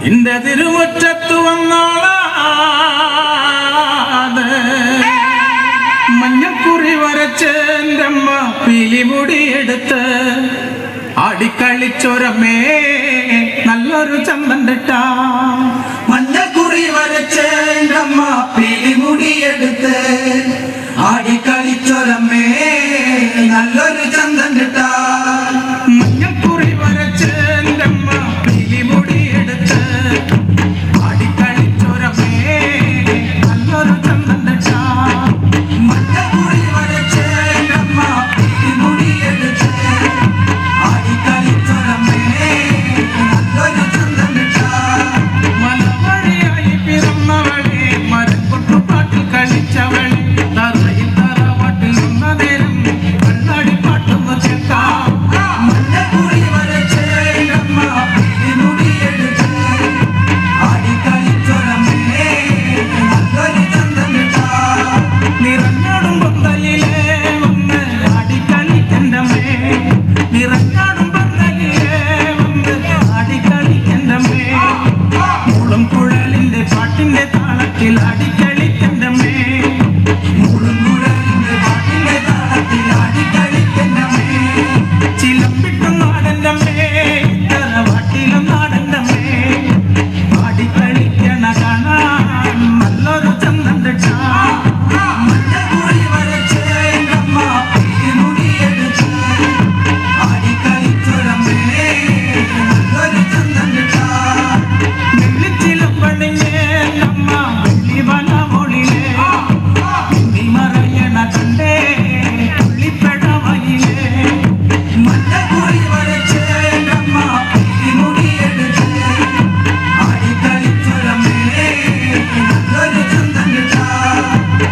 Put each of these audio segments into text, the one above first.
ഇന്റെ തിരുമുറ്റത്ത് വന്നോളാതെ മഞ്ഞക്കുറി വരച്ച് എന്റെ അമ്മ പിലിമുടിയെടുത്ത് അടിക്കളിച്ചൊരമേ നല്ലൊരു ചന്തം കിട്ടാ മഞ്ഞക്കുറി വരച്ച് എന്റെ അമ്മ പിടിമുടിയെടുത്ത് ആടിക്കളിച്ചൊരമ്മേ നല്ലൊരു ചന്തം കിട്ടാ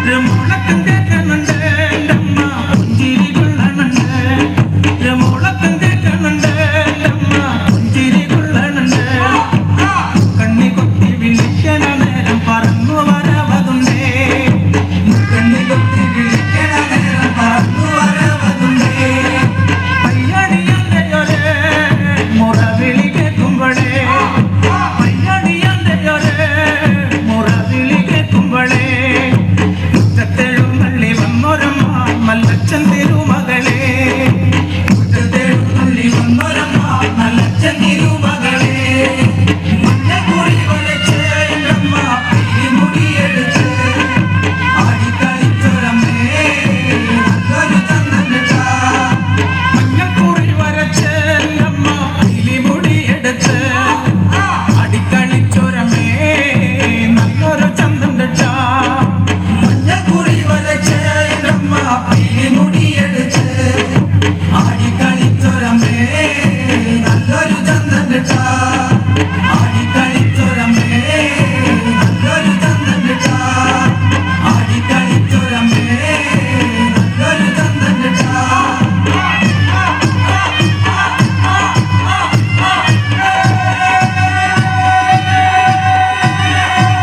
demonic condition.